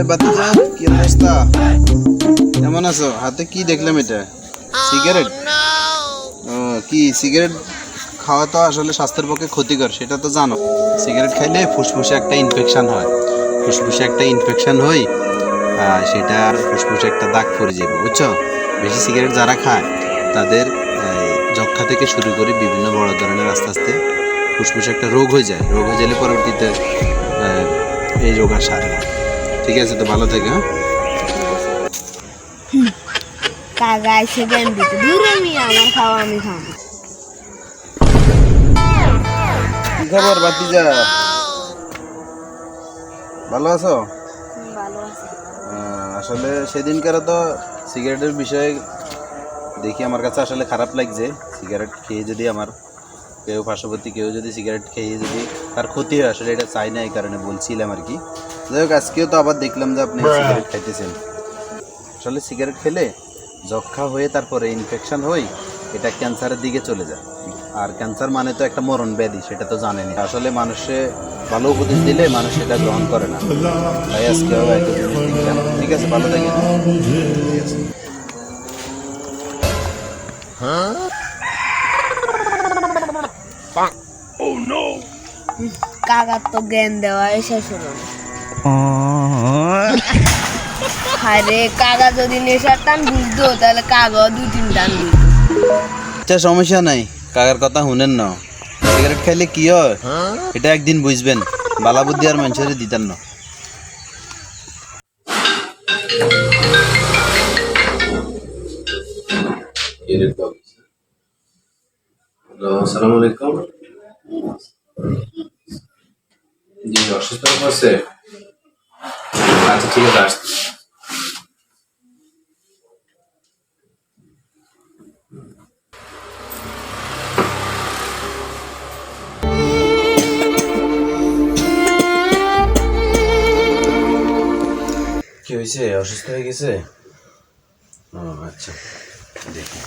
আরে বাতিজা কি অবস্থা? কেমন আছো? হাতে কি দেখলাম এটা? সিগারেট ও কি সিগারেট খাওয়া তো আসলে স্বাস্থ্যের পক্ষে ক্ষতিকর সেটা তো জানো। সিগারেট খাইলে ফুসফুসে একটা ইনফেকশন হয়। ফুসফুসে একটা ইনফেকশন আহ, সেটা আর ফুসফুসে একটা দাগ পড়ে যাবে বুঝছ? বেশি সিগারেট যারা খায় তাদের যক্ষা থেকে শুরু করে বিভিন্ন বড় ধরনের আস্তে আস্তে ফুসফুসে একটা রোগ হয়ে যায়। রোগ হয়ে গেলে পরবর্তীতে এই রোগ আর সারে না। ঠিক আছে তো ভালো থেকে হ্যাঁ? কাকা এসে জ্ঞান দিতে। দূর আমি আমার খাওয়া আমি খাব। কি খবর বাতিজা ভালো আছো? ভালো আছে। আহ, আসলে সেদিনকার তো সিগারেটের বিষয়ে দেখি আমার কাছে আসলে খারাপ লাগছে। সিগারেট খেয়ে যদি আমার কেউ পার্শ্ববর্তী কেউ যদি সিগারেট খেয়ে যদি তার ক্ষতি হয় আসলে এটা চাই না এই কারণে বলছিলাম আর কি। যাই হোক আজকেও তো আবার দেখলাম যে আপনি সিগারেট খাইতেছেন। আসলে সিগারেট খেলে যক্ষা হয়ে তারপরে ইনফেকশন হই এটা ক্যান্সারের দিকে চলে যায়। আর ক্যান্সার মানে তো একটা মরণ ব্যাধি সেটা তো জানেনি আসলে মানুষে ভালো উপদেশ দিলে মানুষ সেটা গ্রহণ করে না। তাই আজকে ঠিক আছে ভালো থাকেন। কাকার তো জ্ঞান দেওয়া শেষ হলো আরে কাকা যদি নেশার টান বুঝতো তাহলে কাকা দুই তিন টান বুঝতো। আচ্ছা সমস্যা নাই। কাকার কথা শুনেন না। সিগারেট খাইলে কি হয়? এটা একদিন বুঝবেন। বালা বুদ্ধি আর মানুষের দিতেন না। হ্যালো আসসালামু আলাইকুম। জি অসুস্থ হচ্ছে আচ্ছা ঠিক আছে আসছি কি হয়েছে অসুস্থ হয়ে গেছে ও আচ্ছা দেখি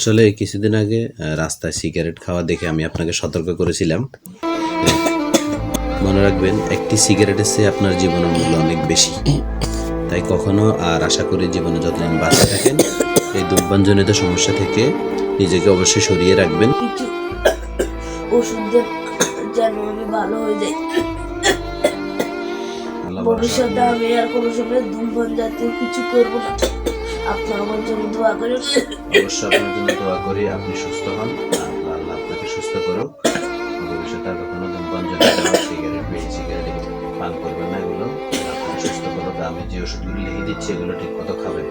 আসলে কিছুদিন আগে রাস্তায় সিগারেট খাওয়া দেখে আমি আপনাকে সতর্ক করেছিলাম। মনে রাখবেন একটি সিগারেটের চেয়ে আপনার জীবনের মূল্য অনেক বেশি। তাই কখনো আর আশা করি জীবনে যতদিন বাঁচে থাকেন এই দুর্বানজনিত সমস্যা থেকে নিজেকে অবশ্যই সরিয়ে রাখবেন। ওষুধ যেন আমি ভালো হয়ে যাই। ভবিষ্যতে আমি আর কোনো সময় ধূমপান জাতীয় কিছু করব না। আপনি আমার জন্য দোয়া অবশ্যই আপনার জন্য দোয়া করি, আপনি সুস্থ হন, আল্লাহ আপনাকে সুস্থ করুক। ভবিষ্যতে আর কখনো ধূমপান সিগারেট পান করবেন না, এগুলো আপনাকে সুস্থ করুক। আমি যে ওষুধগুলো লিখে দিচ্ছি, এগুলো ঠিক মতো খাবেন।